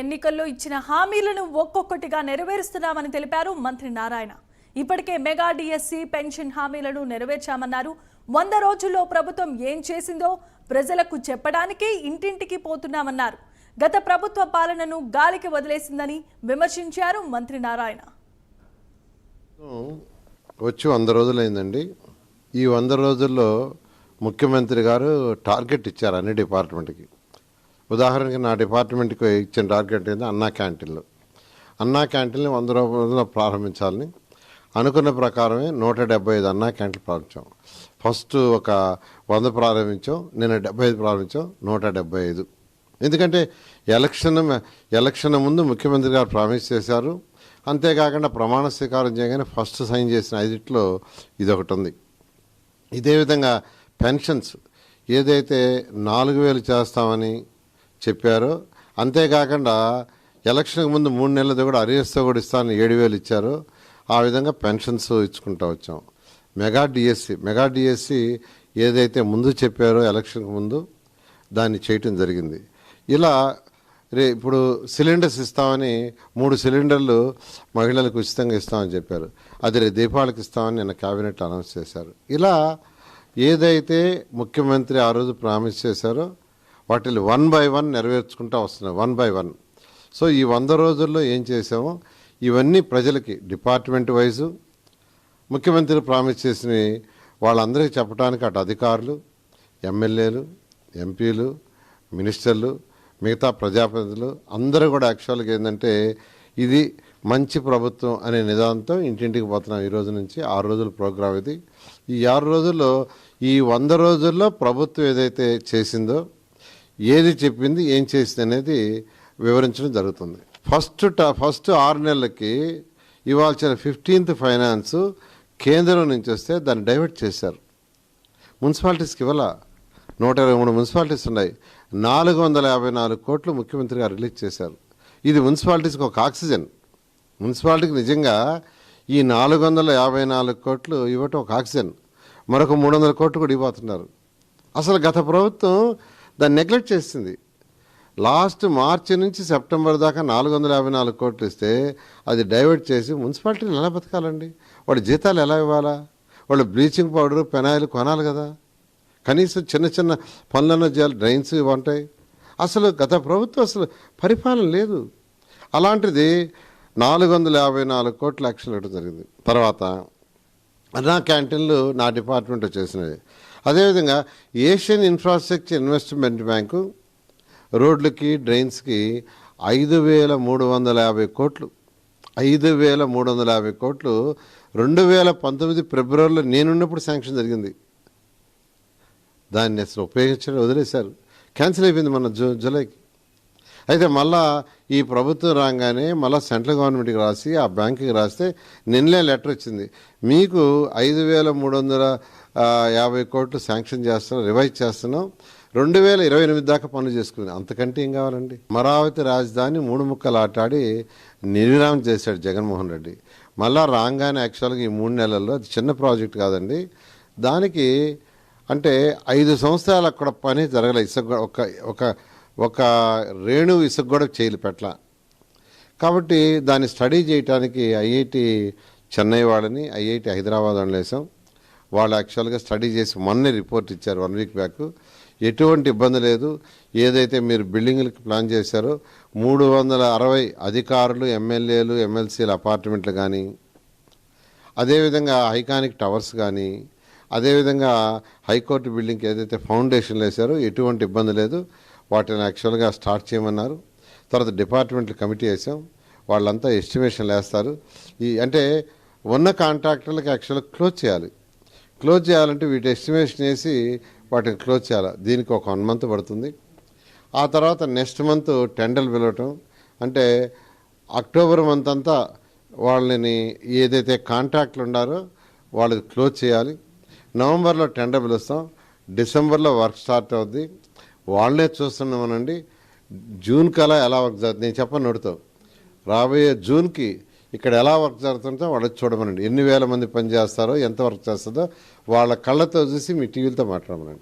ఎన్నికల్లో ఇచ్చిన హామీలను ఒక్కొక్కటిగా నెరవేరుస్తున్నామని తెలిపారు మంత్రి నారాయణ. ఇప్పటికే మెగా డిఎస్సి పెన్షన్ హామీలను నెరవేర్చామన్నారు. వంద రోజుల్లో ప్రభుత్వం ఏం చేసిందో ప్రజలకు చెప్పడానికి ఇంటింటికి పోతున్నామన్నారు. గత ప్రభుత్వ పాలనను గాలికి వదిలేసిందని విమర్శించారు మంత్రి నారాయణ. వచ్చి వంద రోజులైందండి. ఈ వంద రోజుల్లో ముఖ్యమంత్రి గారు టార్గెట్ ఇచ్చారు అన్ని డిపార్ట్మెంట్కి. ఉదాహరణకి నా డిపార్ట్మెంట్కి ఇచ్చిన టార్గెట్ ఏంది అన్నా క్యాంటీన్లు. అన్నా క్యాంటీన్లు వంద రోజుల్లో ప్రారంభించాలని అనుకున్న ప్రకారమే నూట డెబ్బై ఐదు అన్నా క్యాంటీన్ ప్రారంభించాం. ఫస్ట్ ఒక వంద ప్రారంభించాం నిన్న డెబ్బై ఐదు ప్రారంభించాం నూట డెబ్బై ఐదు. ఎందుకంటే ఎలక్షన్ ఎలక్షన్ ముందు ముఖ్యమంత్రి గారు ప్రామిస్ చేశారు. అంతేకాకుండా ప్రమాణ స్వీకారం చేయగానే ఫస్ట్ సైన్ చేసిన ఐదిట్లో ఇదొకటి ఉంది. ఇదే విధంగా పెన్షన్స్. ఏదైతే నాలుగు వేలు చేస్తామని చెప్పారు. అంతేకాకుండా ఎలక్షన్కి ముందు మూడు నెలలది కూడా అరియర్స్తో కూడా ఇస్తాను ఏడు వేలు ఇచ్చారు. ఆ విధంగా పెన్షన్స్ ఇచ్చుకుంటూ వచ్చాం. మెగా డిఎస్సి మెగా డిఎస్సి ఏదైతే ముందు చెప్పారో ఎలక్షన్కి ముందు దాన్ని చేయటం జరిగింది. ఇలా రే ఇప్పుడు సిలిండర్స్ ఇస్తామని మూడు సిలిండర్లు మహిళలకు ఉచితంగా ఇస్తామని చెప్పారు. అది రే దీపావళికి ఇస్తామని నిన్న క్యాబినెట్ అనౌన్స్ చేశారు. ఇలా ఏదైతే ముఖ్యమంత్రి ఆ రోజు ప్రామిస్ చేశారో వాటిని వన్ బై వన్ నెరవేర్చుకుంటూ వస్తున్నాయి వన్ బై వన్. సో ఈ వంద రోజుల్లో ఏం చేసామో ఇవన్నీ ప్రజలకి డిపార్ట్మెంట్ వైజు ముఖ్యమంత్రి ప్రామిస్ చేసినవి వాళ్ళందరికీ చెప్పడానికి అటు అధికారులు ఎమ్మెల్యేలు ఎంపీలు మినిస్టర్లు మిగతా ప్రజాప్రతినిధులు అందరూ కూడా యాక్చువల్గా ఏంటంటే ఇది మంచి ప్రభుత్వం అనే నిదానంతో ఇంటింటికి పోతున్నాం ఈ రోజు నుంచి ఆరు రోజుల ప్రోగ్రాం ఇది. ఈ ఆరు రోజుల్లో ఈ వంద రోజుల్లో ప్రభుత్వం ఏదైతే చేసిందో ఏది చెప్పింది ఏం చేసింది అనేది వివరించడం జరుగుతుంది. ఫస్ట్ ట- ఫస్ట్ ఆరు నెలలకి ఇవాల్సిన ఫిఫ్టీన్త్ ఫైనాన్స్ కేంద్రం నుంచి వస్తే దాన్ని డైవర్ట్ చేశారు. మున్సిపాలిటీస్కి ఇవ్వాల? నూట ఇరవై మూడు మున్సిపాలిటీస్ ఉన్నాయి. నాలుగు వందల యాభై నాలుగు కోట్లు ముఖ్యమంత్రి గారు రిలీజ్ చేశారు. ఇది మున్సిపాలిటీస్కి ఒక ఆక్సిజన్ మున్సిపాలిటీకి నిజంగా ఈ నాలుగు వందల యాభై నాలుగు కోట్లు ఇవ్వటం ఒక ఆక్సిజన్ మరొక మూడు వందల కోట్లు కూడా ఇవ్వబోతున్నారు. అసలు గత ప్రభుత్వం దాన్ని నెగ్లెక్ట్ చేసింది లాస్ట్ మార్చి నుంచి సెప్టెంబర్ దాకా నాలుగు వందల యాభై నాలుగు కోట్లు ఇస్తే అది డైవర్ట్ చేసి మున్సిపాలిటీని ఎలా బతకాలండి? వాడి జీతాలు ఎలా ఇవ్వాలా? వాళ్ళు బ్లీచింగ్ పౌడర్ పెనాయిల్ కొనాలి కదా. కనీసం చిన్న చిన్న పనులన్నా చేయాలి డ్రైన్స్ ఇవి ఉంటాయి అసలు గత ప్రభుత్వం అసలు పరిపాలన లేదు. అలాంటిది నాలుగు వందల యాభై నాలుగు కోట్ల యాక్షన్ ఇవ్వడం జరిగింది. తర్వాత అన్నా క్యాంటీన్లు నా డిపార్ట్మెంట్ చేసినవి. అదేవిధంగా ఏషియన్ ఇన్ఫ్రాస్ట్రక్చర్ ఇన్వెస్ట్మెంట్ బ్యాంకు రోడ్లకి డ్రైన్స్కి ఐదు వేల మూడు వందల యాభై కోట్లు ఐదు వేల మూడు వందల యాభై కోట్లు రెండు వేల పంతొమ్మిది ఫిబ్రవరిలో నేనున్నప్పుడు శాంక్షన్ జరిగింది. దాన్ని అసలు ఉపయోగించడం వదిలేశారు. క్యాన్సిల్ అయిపోయింది మన జూ జూలైకి. అయితే మళ్ళా ఈ ప్రభుత్వం రాగానే మళ్ళీ సెంట్రల్ గవర్నమెంట్కి రాసి ఆ బ్యాంకుకి రాస్తే నిన్నే లెటర్ వచ్చింది. మీకు ఐదు వేల మూడు వందల యాభై కోట్లు శాంక్షన్ చేస్తున్నాం రివైజ్ చేస్తున్నాం. రెండు వేల ఇరవై ఎనిమిది దాకా పనులు చేసుకుంది అంతకంటే ఏం కావాలండి? అమరావతి రాజధాని మూడు ముక్కలు ఆటాడి నిర్విరామం చేశాడు జగన్మోహన్ రెడ్డి. మళ్ళా రాగానే యాక్చువల్గా ఈ మూడు నెలల్లో అది చిన్న ప్రాజెక్ట్ కాదండి. దానికి అంటే ఐదు సంవత్సరాలు అక్కడ పని జరగలే. ఇసుక ఒక ఒక ఒక రేణు ఇసుక కూడా చేయలు పెట్ల. కాబట్టి దాన్ని స్టడీ చేయడానికి ఐఐటి చెన్నై వాళ్ళని ఐఐటి హైదరాబాద్ వాళ్ళని వేసాం వాళ్ళు యాక్చువల్గా స్టడీ చేసి మొన్నే రిపోర్ట్ ఇచ్చారు వన్ వీక్ బ్యాక్ ఎటువంటి ఇబ్బంది లేదు. ఏదైతే మీరు బిల్డింగ్లకి ప్లాన్ చేశారో మూడు వందల అరవై అధికారులు ఎమ్మెల్యేలు ఎమ్మెల్సీల అపార్ట్మెంట్లు కానీ అదేవిధంగా ఐకానిక్ టవర్స్ కానీ అదేవిధంగా హైకోర్టు బిల్డింగ్కి ఏదైతే ఫౌండేషన్లు వేశారో ఎటువంటి ఇబ్బంది లేదు. వాటిని యాక్చువల్గా స్టార్ట్ చేయమన్నారు. తర్వాత డిపార్ట్మెంట్లు కమిటీ వేసాం వాళ్ళంతా ఎస్టిమేషన్లు వేస్తారు ఈ అంటే ఉన్న కాంట్రాక్టర్లకు యాక్చువల్గా క్లోజ్ చేయాలి. క్లోజ్ చేయాలంటే వీటి ఎస్టిమేషన్ వేసి వాటిని క్లోజ్ చేయాలి? దీనికి ఒక వన్ మంత్ పడుతుంది. ఆ తర్వాత నెక్స్ట్ మంత్ టెండర్లు పిలవటం. అంటే అక్టోబర్ మంత్ అంతా వాళ్ళని ఏదైతే కాంట్రాక్ట్లు ఉండారో వాళ్ళకి క్లోజ్ చేయాలి. నవంబర్లో టెండర్ పిలుస్తాం. డిసెంబర్లో వర్క్ స్టార్ట్ అవుద్ది. వాళ్ళనే చూస్తున్నామనండి. జూన్ కలా ఎలా వర్క్ జరుగుతుంది? నేను చెప్పను నడుతాం రాబోయే జూన్కి ఇక్కడ ఎలా వర్క్ జరుగుతుందో వాళ్ళకి చూడమనండి. ఎన్ని వేల మంది పని చేస్తారో ఎంత వర్క్ చేస్తుందో వాళ్ళ కళ్ళతో చూసి మీ టీవీలతో మాట్లాడమనండి.